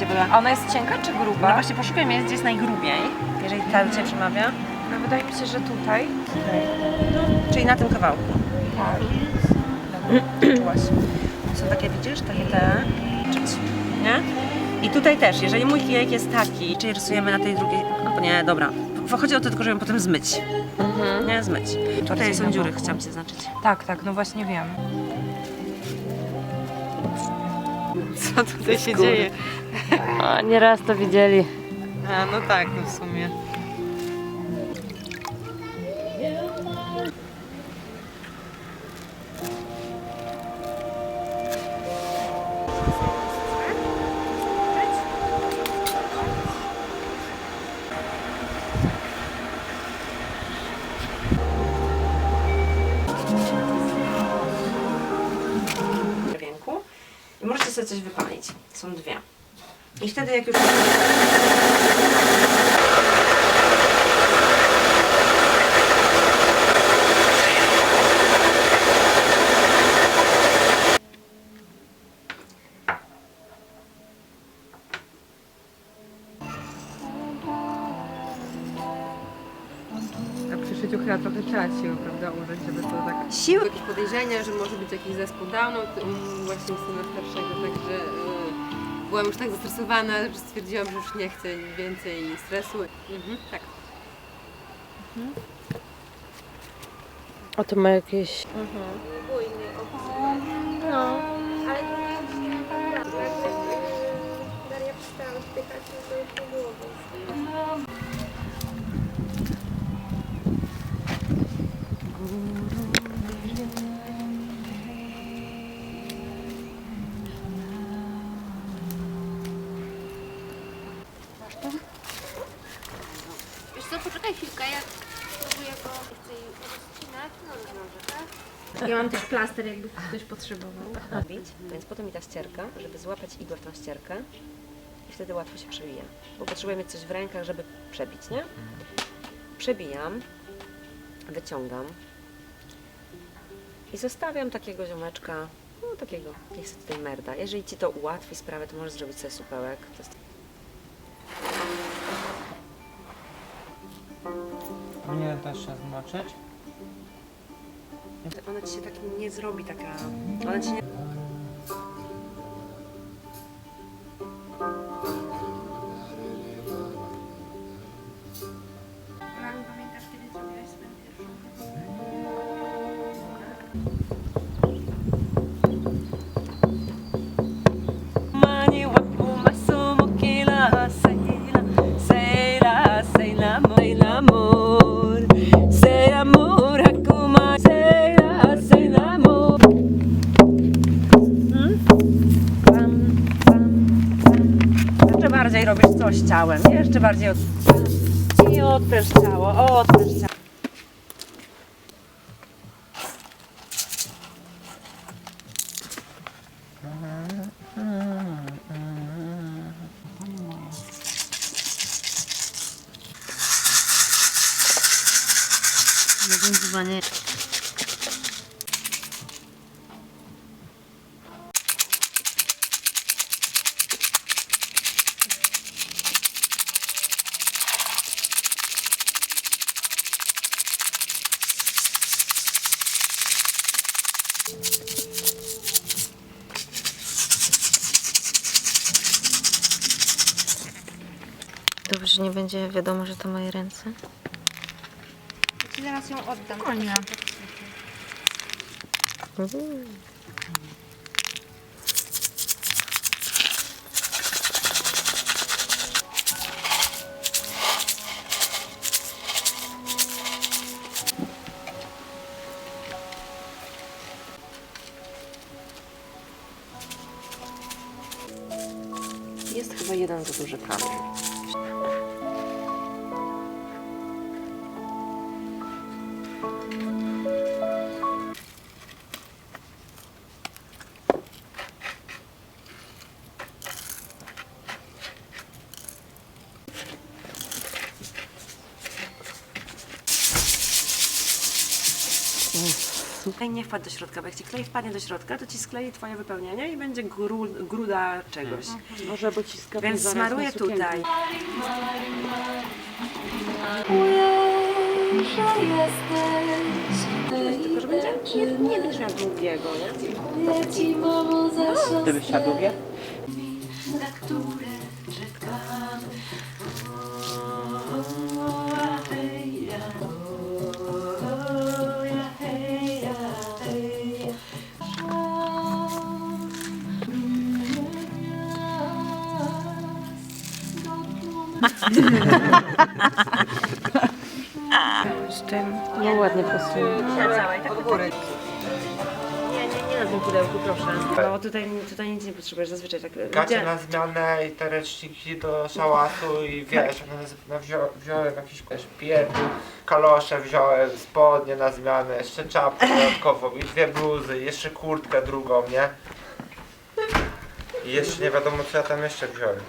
się. A ona jest cienka czy gruba? No właśnie poszukaj jest, gdzie jest najgrubiej, jeżeli ta do Ciebie przemawia. No, wydaje mi się, że tutaj. Czyli na tym kawałku. Tak. Czułaś. Są takie, widzisz, takie te... Nie? I tutaj też, jeżeli mój kijek jest taki, czyli rysujemy na tej drugiej... No nie, dobra. Chodzi o to tylko, żeby potem zmyć. Mhm. Nie, zmyć. Tutaj są dziury, chciałam Cię zaznaczyć. Tak, tak, no właśnie wiem. Co tutaj się dzieje? O, nieraz to widzieli. A, no tak, no w sumie. Sobie coś wypalić. Są dwie. I wtedy jak już... A przy szyciu chyba trochę trzeba siły, prawda, użyć, żeby to Siły Jakieś podejrzenia, że może być jakiś zespół Downów u właśnie syna starszego, także y, byłam już tak zestresowana, że stwierdziłam, że już nie chcę więcej stresu. Mhm, tak. O, to ma jakieś... Daria Wiesz co, poczekaj chwilkę, ja spróbuję go chcę rozcinać, no zdążę, tak? Ja mam też plaster, jakby ktoś potrzebował. robić, więc po to mi ta ścierka, żeby złapać w tą ścierkę i wtedy łatwo się przewija. Bo potrzebuję mieć coś w rękach, żeby przebić, nie? Przebijam, wyciągam i zostawiam takiego ziomeczka, no takiego, niech sobie tutaj merda. Jeżeli Ci to ułatwi sprawę, to możesz zrobić sobie supełek. To jest... też się zmoczyć. Ona Ci się tak nie zrobi taka... Ona Ci nie... jeszcze bardziej od... I odpręż ciało, odpręż ciało. Nawiązywanie. Dobrze, że nie będzie wiadomo, że to moje ręce. Ci zaraz ją oddam. Konia. Jest chyba jeden za duży kamień. Mm sensu. Klej nie wpadł do środka, bo jak ci klej wpadnie do środka, to ci sklei twoje wypełnienie i będzie gru, gruda czegoś. Może bo ci skapie Więc smaruję tutaj. Tylko, że będzie, nie, nie będziesz miał długiego, nie? Ty byś chciała długie? Z tym. No ładnie pasuje. Nie, nie, nie na tym pudełku, proszę. No tutaj, tutaj nic nie potrzebujesz, zazwyczaj tak. Gacie na zmianę i te ręczniki do szałatu i wiesz, na, na wzią, wziąłem jakiś wiesz, pierdół, kalosze wziąłem, spodnie na zmianę, jeszcze czapkę dodatkową i dwie bluzy, jeszcze kurtkę drugą, nie? I jeszcze nie wiadomo co ja tam jeszcze wziąłem.